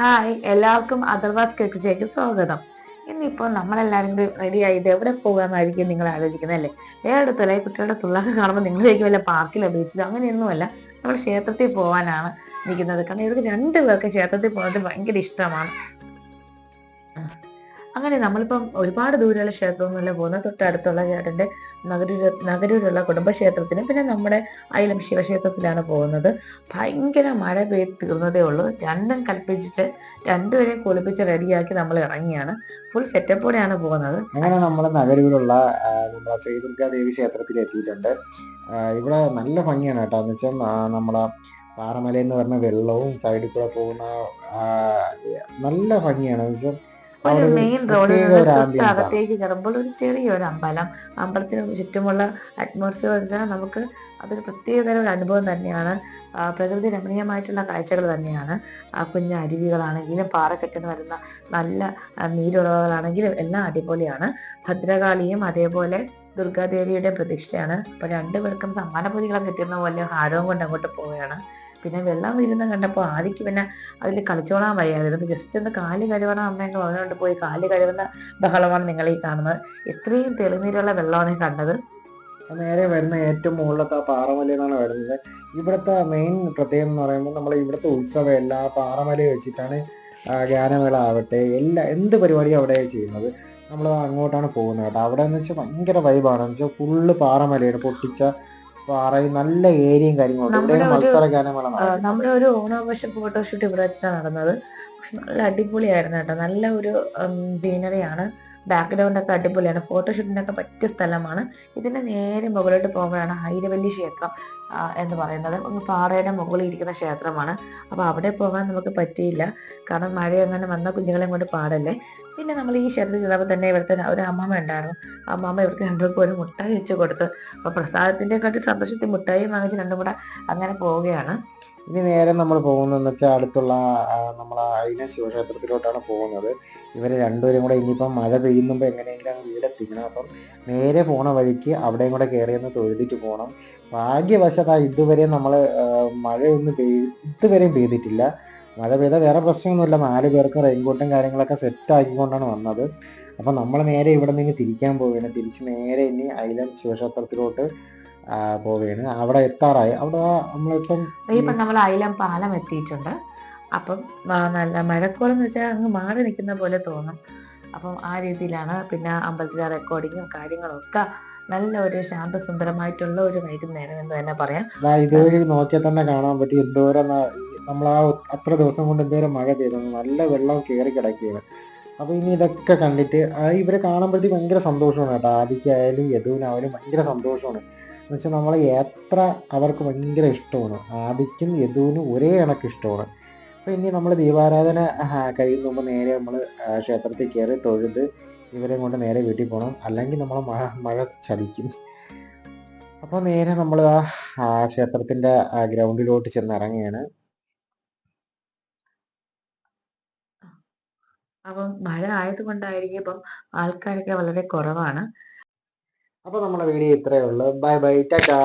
Hi എല്ലാവർക്കും അതർവാസ് കേക്കിലേക്ക് സ്വാഗതം. ഇന്നിപ്പോൾ നമ്മളെല്ലാവരും കൂടി റെഡി ആയത് എവിടെ പോകാമെന്നായിരിക്കും നിങ്ങൾ ആലോചിക്കുന്നത് അല്ലേ? വേറെ തല കുട്ടികളുടെ തുള്ളൊക്കെ കാണുമ്പോൾ നിങ്ങളിലേക്ക് വല്ല പാർക്കിലോ ബീച്ചിലോ അങ്ങനെയൊന്നുമല്ല നമ്മൾ ക്ഷേത്രത്തിൽ പോകാനാണ് നിൽക്കുന്നത്. കാരണം ഇവർക്ക് രണ്ടു പേർക്ക് ക്ഷേത്രത്തിൽ പോകുന്നത് ഭയങ്കര ഇഷ്ടമാണ്. അങ്ങനെ നമ്മളിപ്പം ഒരുപാട് ദൂരെയുള്ള ക്ഷേത്രമൊന്നുമല്ല. പോകുന്നത് തൊട്ടടുത്തുള്ള ചേട്ടന്റെ നഗരൂർ നഗരൂരുള്ള കുടുംബക്ഷേത്രത്തിനും പിന്നെ നമ്മുടെ അയിലം ശിവക്ഷേത്രത്തിലാണ് പോകുന്നത്. ഭയങ്കര മഴ പെയ്ത് തീർന്നതേ ഉള്ളൂ. രണ്ടും കൽപ്പിച്ചിട്ട് രണ്ടുപേരെയും കുളിപ്പിച്ച് റെഡിയാക്കി നമ്മൾ ഇറങ്ങിയാണ്. ഫുൾ സെറ്റപ്പോടെയാണ് പോകുന്നത്. അങ്ങനെ നമ്മൾ നഗരൂരുള്ള നമ്മുടെ ശ്രീദുർഗാ ദേവി ക്ഷേത്രത്തിൽ എത്തിയിട്ടുണ്ട്. ഇവിടെ നല്ല ഭംഗിയാണ് കേട്ടോ. എന്ന് വെച്ചാൽ നമ്മളെ പാറമല എന്ന് പറഞ്ഞ വെള്ളവും സൈഡിൽ കൂടെ പോകുന്ന നല്ല ഭംഗിയാണ്. എന്ന് വെച്ചാൽ ഒരു മെയിൻ റോഡിൽ നിന്ന് കയറുമ്പോൾ ഒരു ചെറിയൊരു അമ്പലം. അമ്പലത്തിന് ചുറ്റുമുള്ള അറ്റ്മോസ്ഫിയർ വെച്ചാൽ നമുക്ക് അതൊരു പ്രത്യേകതരം ഒരു അനുഭവം തന്നെയാണ്. പ്രകൃതി രമണീയമായിട്ടുള്ള കാഴ്ചകൾ തന്നെയാണ്. ആ കുഞ്ഞ അരുവികളാണെങ്കിലും പാറക്കെട്ടിന് വരുന്ന നല്ല നീരുറവുകളാണെങ്കിലും എല്ലാം അടിപൊളിയാണ്. ഭദ്രകാളിയും അതേപോലെ ദുർഗാദേവിയുടെ പ്രതീക്ഷയാണ് അപ്പൊ രണ്ടുപേർക്കും സമ്മാനപൊതികളും കിട്ടുന്ന പോലെ ഹാരവും കൊണ്ട് അങ്ങോട്ട് പോവുകയാണ്. പിന്നെ വെള്ളം വീഴുന്ന കണ്ടപ്പോൾ ആദിക്ക് പിന്നെ അതിൽ കളിച്ചോളാൻ വയ്യാതിരുന്നു ജസ്റ്റ് ഒന്ന് കാൽ കഴുകണം അമ്മയൊക്കെ പറഞ്ഞുകൊണ്ട് പോയി കാൽ കഴുകുന്ന ബഹളമാണ് നിങ്ങൾ ഈ കാണുന്നത്. ഇത്രയും തെളിനീരുള്ള വെള്ളമാണ് കണ്ടത്. നേരെ വരുന്ന ഏറ്റവും മുകളിലത്തെ ആ പാറമലയിലാണ് വരുന്നത്. ഇവിടുത്തെ മെയിൻ പ്രത്യേകത എന്ന് പറയുമ്പോൾ നമ്മൾ ഇവിടുത്തെ ഉത്സവം എല്ലാ പാറമലയെ വെച്ചിട്ടാണ് ഗാനമേള ആവട്ടെ എല്ലാ എന്ത് പരിപാടിയും അവിടെ ചെയ്യുന്നത്. നമ്മൾ അങ്ങോട്ടാണ് പോകുന്നത് കേട്ടോ. അവിടെ എന്ന് വെച്ചാൽ ഭയങ്കര വൈബാണ് എന്ന് വെച്ചാൽ ഫുള്ള് പാറമലയാണ് പൊട്ടിച്ച പാറയും നല്ല ഏരിയയും കാര്യങ്ങളും നമ്മുടെ ഒരു- നമ്മുടെ ഓണാഘോഷ ഫോട്ടോഷൂട്ട് ഇവിടെ വെച്ചിട്ടാണ് നടന്നത്. പക്ഷെ നല്ല അടിപൊളിയായിരുന്നു കേട്ടോ. നല്ല ഒരു സീനറിയാണ് ബാക്ക്ഗ്രൗണ്ട് ഒക്കെ അടിപൊളിയാണ്. ഫോട്ടോഷൂട്ടിനൊക്കെ പറ്റിയ സ്ഥലമാണ്. ഇതിന്റെ നേരെ മുകളിലോട്ട് പോകുമ്പോഴാണ് ഹൈരവല്ലി ക്ഷേത്രം. എന്ന് പറയുന്നത്. ഒന്ന് പാറയുടെ മുകളിൽ ഇരിക്കുന്ന ക്ഷേത്രമാണ്. അപ്പോൾ അവിടെ പോകാൻ നമുക്ക് പറ്റിയില്ല. കാരണം മഴ അങ്ങനെ വന്ന കുഞ്ഞുങ്ങളെ കൊണ്ട് പാടല്ലേ. പിന്നെ നമ്മൾ ഈ ക്ഷേത്രത്തിൽ ചെന്നപ്പോൾ തന്നെ ഇവിടുത്തെ ഒരു അമ്മമ്മ ഉണ്ടായിരുന്നു. അമ്മമ്മ ഇവർക്ക് രണ്ടുപേർക്കും ഒരു മുട്ടായി വെച്ച് കൊടുത്ത്. അപ്പൊ പ്രസാദത്തിന്റെ കാട്ടി സന്തോഷത്തിൽ മുട്ടായി വാങ്ങിച്ച് രണ്ടും കൂടെ അങ്ങനെ പോവുകയാണ്. ഇനി നേരെ നമ്മൾ പോകുന്നതെന്ന് വെച്ചാൽ അടുത്തുള്ള നമ്മൾ അയിന ശിവക്ഷേത്രത്തിലോട്ടാണ് പോകുന്നത്. ഇവർ രണ്ടുപേരും കൂടെ ഇനിയിപ്പം മഴ പെയ്യുമ്പോൾ എങ്ങനെയെങ്കിലും അങ്ങ് അപ്പം നേരെ പോണ വഴിക്ക് അവിടെയും കൂടെ കയറിയൊന്ന് തൊഴുതിട്ട് പോകണം ഭാഗ്യവശത്താ ഇതുവരെ നമ്മൾ മഴയൊന്നും പെയ് ഇതുവരെയും പെയ്തിട്ടില്ല. മഴ പെയ്ത വേറെ പ്രശ്നമൊന്നുമില്ല. നാല് പേർക്ക് റെയിൻകോട്ടും കാര്യങ്ങളൊക്കെ സെറ്റ് ആക്കിക്കൊണ്ടാണ് വന്നത്. അപ്പം നമ്മൾ നേരെ ഇവിടെ നിന്ന് തിരിക്കാൻ പോവുകയാണ് തിരിച്ച് നേരെ ഇനി ഐലൻഡ് ശിവക്ഷേത്രത്തിലോട്ട് പോവുകയാണ് അവിടെ എത്താറായി. അവിടെ നമ്മളിപ്പം ഇപ്പം നമ്മൾ ഐലം പാലം എത്തിയിട്ടുണ്ട്. അപ്പം നല്ല മഴക്കോളം എന്ന് വെച്ചാൽ അങ്ങ് മാറി നിൽക്കുന്ന പോലെ തോന്നും. അപ്പം ആ രീതിയിലാണ് പിന്നെ അമ്പലത്തിലെ റെക്കോർഡിങ്ങും കാര്യങ്ങളൊക്കെ നല്ല ഒരു ശാന്തസുന്ദരമായിട്ടുള്ള ഒരു വൈകുന്നേരം എന്ന് തന്നെ പറയാം. ഇതുവഴി നോക്കിയാൽ തന്നെ കാണാൻ പറ്റും എന്തോരം നമ്മൾ ആ അത്ര ദിവസം കൊണ്ട് എന്തോരം മഴ പെയ്തു. നല്ല വെള്ളം കയറി കിടക്കുകയാണ്. അപ്പൊ ഇനി ഇതൊക്കെ കണ്ടിട്ട് ഇവരെ കാണുമ്പോഴത്തേക്ക് ഭയങ്കര സന്തോഷമാണ് കേട്ടോ. ആദിക്കായാലും യദുവിനായാലും ഭയങ്കര സന്തോഷമാണ്. എന്ന് വെച്ചാൽ നമ്മളെ എത്ര അവർക്ക് ഭയങ്കര ഇഷ്ടമാണ്. ആദിക്കും യദുവിനും ഒരേ കണക്ക് ഇഷ്ടമാണ്. അപ്പൊ ഇനി നമ്മൾ ദീപാരാധന കഴിയുന്ന കഴിയുമ്പോൾ നേരെ നമ്മൾ ക്ഷേത്രത്തിൽ കയറി തൊഴുത് ഇവരെയും കൊണ്ട് നേരെ വീട്ടിൽ പോകണം അല്ലെങ്കിൽ നമ്മൾ മഴ മഴ ചലിക്കും അപ്പോൾ നേരെ നമ്മൾ ആ ക്ഷേത്രത്തിന്റെ ക്ഷേത്രത്തിന്റെ ഗ്രൗണ്ടിലോട്ട് ചെന്ന് ഇറങ്ങുകയാണ് അപ്പം മഴ ആയതുകൊണ്ടായിരിക്കും ഇപ്പം ആൾക്കാരൊക്കെ വളരെ കുറവാണ്. അപ്പോൾ നമ്മുടെ വീഡിയോ ഇത്രയേ ഉള്ളൂ. Bye bye tata.